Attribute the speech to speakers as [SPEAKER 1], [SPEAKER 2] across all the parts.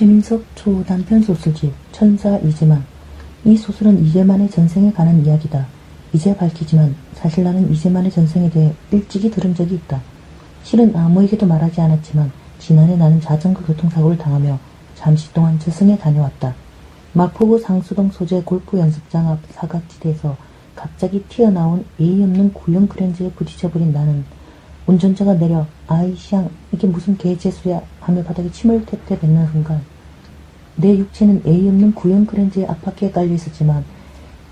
[SPEAKER 1] 최민석 초단편 소설집 천사 이재만 이 소설은 이재만의 전생에 관한 이야기다. 이제 밝히지만 사실 나는 이재만의 전생에 대해 일찍이 들은 적이 있다. 실은 아무에게도 말하지 않았지만 지난해 나는 자전거 교통사고를 당하며 잠시 동안 저승에 다녀왔다. 마포구 상수동 소재 골프 연습장 앞 사각지대에서 갑자기 튀어나온 예의 없는 구형 크렌즈에 부딪혀버린 나는 운전자가 내려 아이 시앙 이게 무슨 개재수야 하며 바닥에 침을 태태 뱉는 순간 내 육체는 예의 없는 구형 크렌즈의 앞바퀴에 깔려 있었지만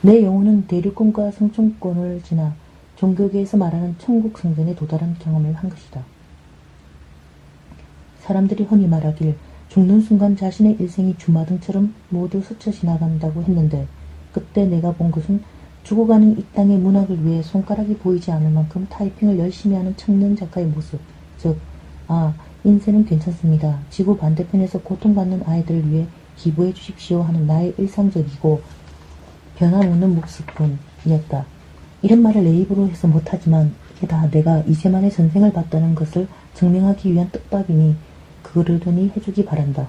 [SPEAKER 1] 내 영혼은 대륙권과 성촌권을 지나 종교계에서 말하는 천국 성전에 도달한 경험을 한 것이다. 사람들이 흔히 말하길 죽는 순간 자신의 일생이 주마등처럼 모두 스쳐 지나간다고 했는데 그때 내가 본 것은 죽어가는 이 땅의 문학을 위해 손가락이 보이지 않을 만큼 타이핑을 열심히 하는 청년 작가의 모습. 즉, 아, 인생은 괜찮습니다. 지구 반대편에서 고통받는 아이들을 위해 기부해 주십시오 하는 나의 일상적이고 변함없는 모습뿐이었다. 이런 말을 내 입으로 해서 못하지만 이게 다 내가 이제만의 전생을 봤다는 것을 증명하기 위한 떡밥이니 그러려니 해주기 바란다.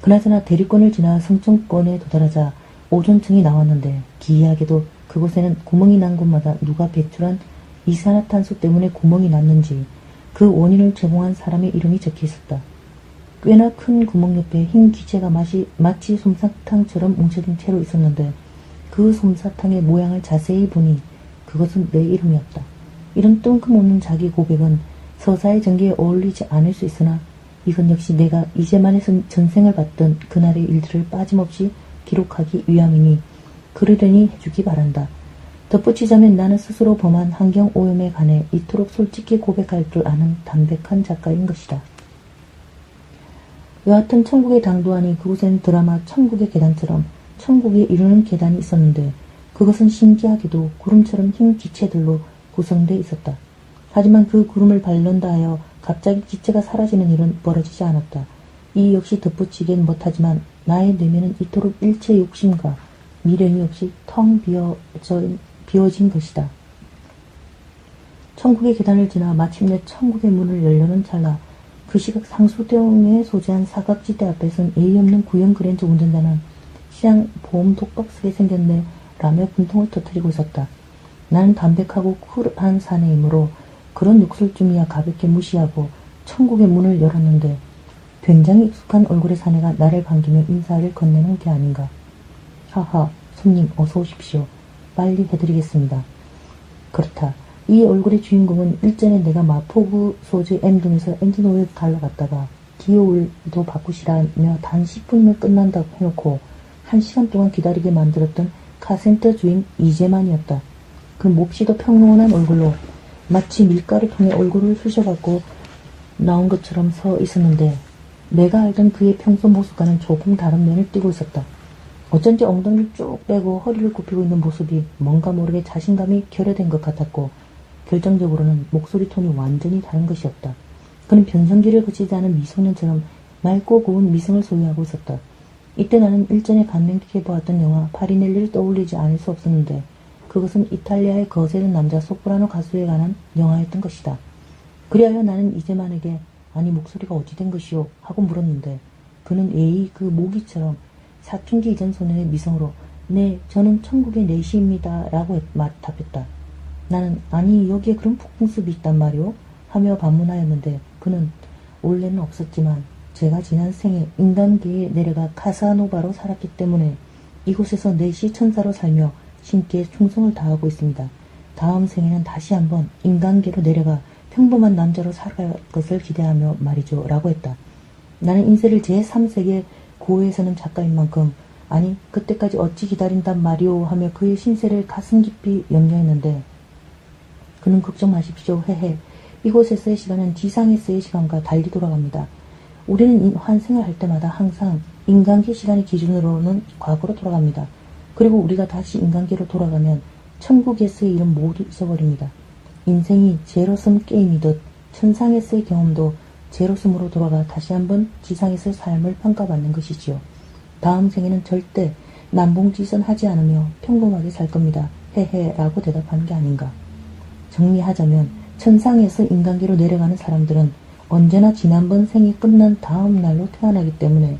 [SPEAKER 1] 그나저나 대리권을 지나 성층권에 도달하자 오존층이 나왔는데 기이하게도 그곳에는 구멍이 난 곳마다 누가 배출한 이산화탄소 때문에 구멍이 났는지 그 원인을 제공한 사람의 이름이 적혀 있었다. 꽤나 큰 구멍 옆에 흰 기체가 마치, 마치 솜사탕처럼 뭉쳐진 채로 있었는데 그 솜사탕의 모양을 자세히 보니 그것은 내 이름이었다. 이런 뜬금없는 자기 고백은 서사의 전개에 어울리지 않을 수 있으나 이건 역시 내가 이제만의 전생을 봤던 그날의 일들을 빠짐없이 기록하기 위함이니 그러려니 해주기 바란다. 덧붙이자면 나는 스스로 범한 환경 오염에 관해 이토록 솔직히 고백할 줄 아는 담백한 작가인 것이다. 여하튼 천국의 당도하니 그곳엔 드라마 천국의 계단처럼 천국에 이르는 계단이 있었는데 그것은 신기하게도 구름처럼 흰 기체들로 구성되어 있었다. 하지만 그 구름을 밟는다 하여 갑자기 기체가 사라지는 일은 벌어지지 않았다. 이 역시 덧붙이긴 못하지만 나의 내면은 이토록 일체 욕심과 미련이 없이 텅 비어져, 비워진 것이다. 천국의 계단을 지나 마침내 천국의 문을 열려는 찰나 그 시각 상수동에 소재한 사각지대 앞에선 예의 없는 구형 그랜저 운전자는 시장 보험 독박 쓰게 생겼네 라며 분통을 터뜨리고 있었다. 나는 담백하고 쿨한 사내이므로 그런 욕설쯤이야 가볍게 무시하고 천국의 문을 열었는데 굉장히 익숙한 얼굴의 사내가 나를 반기며 인사를 건네는 게 아닌가. 하하, 손님 어서 오십시오. 빨리 해드리겠습니다. 그렇다. 이 얼굴의 주인공은 일전에 내가 마포구 소재 M동에서 엔진 오일 달러갔다가 기어올도 바꾸시라며 단 10분이면 끝난다고 해놓고 1시간 동안 기다리게 만들었던 카센터 주인 이재만이었다. 그 몹시도 평온한 얼굴로 마치 밀가루 통에 얼굴을 쑤셔갖고 나온 것처럼 서 있었는데 내가 알던 그의 평소 모습과는 조금 다른 면을 띠고 있었다. 어쩐지 엉덩이를 쭉 빼고 허리를 굽히고 있는 모습이 뭔가 모르게 자신감이 결여된 것 같았고 결정적으로는 목소리 톤이 완전히 다른 것이었다. 그는 변성기를 거치지 않은 미소년처럼 맑고 고운 미성을 소유하고 있었다. 이때 나는 일전에 감명 깊게 보았던 영화 파리넬리를 떠올리지 않을 수 없었는데 그것은 이탈리아의 거세는 남자 소프라노 가수에 관한 영화였던 것이다. 그리하여 나는 이제만에게 아니 목소리가 어찌 된 것이오 하고 물었는데 그는 예의 그 모기처럼 사춘기 이전 소년의 미성으로 네 저는 천국의 내시입니다 라고 답했다. 나는 아니 여기에 그런 폭풍습이 있단 말이오 하며 반문하였는데 그는 원래는 없었지만 제가 지난 생에 인간계에 내려가 카사노바로 살았기 때문에 이곳에서 내시 천사로 살며 신께 충성을 다하고 있습니다. 다음 생에는 다시 한번 인간계로 내려가 평범한 남자로 살아갈 것을 기대하며 말이죠. 라고 했다. 나는 인쇄를 제3세계 고에서는 작가인 만큼 아니 그때까지 어찌 기다린단 말이오 하며 그의 신세를 가슴 깊이 염려했는데 그는 걱정 마십시오. 헤헤. 이곳에서의 시간은 지상에서의 시간과 달리 돌아갑니다. 우리는 환생을 할 때마다 항상 인간계 시간의 기준으로는 과거로 돌아갑니다. 그리고 우리가 다시 인간계로 돌아가면 천국에서의 일은 모두 잊어버립니다. 인생이 제로섬 게임이듯 천상에서의 경험도 제로섬으로 돌아가 다시 한번 지상에서의 삶을 평가받는 것이지요. 다음 생에는 절대 남봉지선 하지 않으며 평범하게 살 겁니다. 헤헤 라고 대답하는 게 아닌가. 정리하자면 천상에서 인간계로 내려가는 사람들은 언제나 지난번 생이 끝난 다음 날로 태어나기 때문에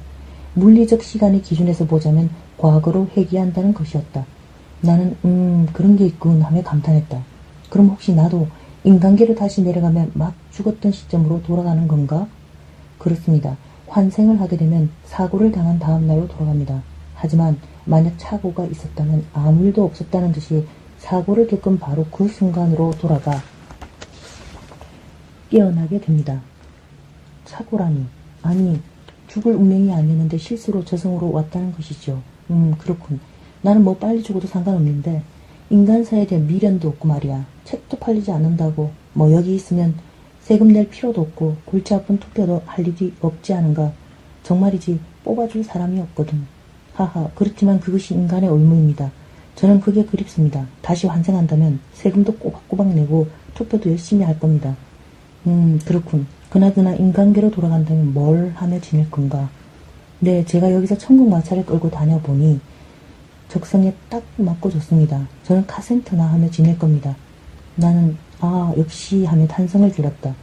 [SPEAKER 1] 물리적 시간의 기준에서 보자면 과거로 회귀한다는 것이었다. 나는 음 그런 게 있군 하며 감탄했다. 그럼 혹시 나도 인간계로 다시 내려가면 막 죽었던 시점으로 돌아가는 건가? 그렇습니다. 환생을 하게 되면 사고를 당한 다음 날로 돌아갑니다. 하지만 만약 착오가 있었다면 아무 일도 없었다는 듯이 사고를 겪은 바로 그 순간으로 돌아가 깨어나게 됩니다. 착오라니. 아니, 죽을 운명이 아니었는데 실수로 저승으로 왔다는 것이죠. 음, 그렇군. 나는 뭐 빨리 죽어도 상관없는데, 인간사에 대한 미련도 없고 말이야. 책도 팔리지 않는다고, 뭐 여기 있으면 세금 낼 필요도 없고, 골치 아픈 투표도 할 일이 없지 않은가. 정말이지, 뽑아줄 사람이 없거든. 하하, 그렇지만 그것이 인간의 의무입니다. 저는 그게 그립습니다. 다시 환생한다면 세금도 꼬박꼬박 내고 투표도 열심히 할 겁니다. 음, 그렇군. 그나저나 인간계로 돌아간다면 뭘 하며 지낼 건가? 네, 제가 여기서 천국 마차를 끌고 다녀보니 적성에 딱 맞고 좋습니다. 저는 카센터나 하며 지낼 겁니다. 나는 아 역시 하며 탄성을 질렀다.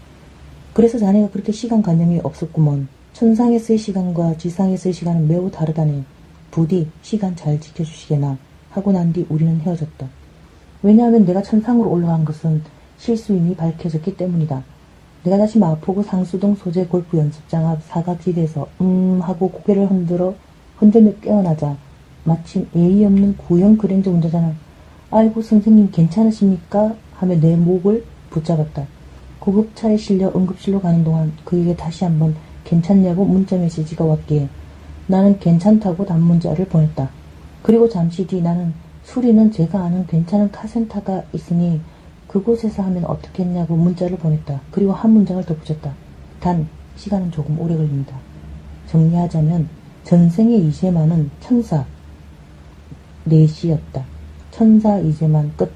[SPEAKER 1] 그래서 자네가 그렇게 시간 관념이 없었구먼. 천상에서의 시간과 지상에서의 시간은 매우 다르다네. 부디 시간 잘 지켜주시게나 하고 난 뒤 우리는 헤어졌다. 왜냐하면 내가 천상으로 올라간 것은 실수임이 밝혀졌기 때문이다. 내가 다시 마포구 상수동 소재 골프 연습장 앞 사각지대에서 음 하고 고개를 흔들어 흔들며 깨어나자 마침 예의 없는 구형 그랜저 운전자는 아이고 선생님 괜찮으십니까? 하며 내 목을 붙잡았다. 구급차에 실려 응급실로 가는 동안 그에게 다시 한번 괜찮냐고 문자 메시지가 왔기에 나는 괜찮다고 단문자를 보냈다. 그리고 잠시 뒤 나는 수리는 제가 아는 괜찮은 카센터가 있으니 그곳에서 하면 어떻겠냐고 문자를 보냈다. 그리고 한 문장을 덧붙였다. 단 시간은 조금 오래 걸립니다. 정리하자면 전생의 이세만은 천사 4시였다. 천사 이세만 끝.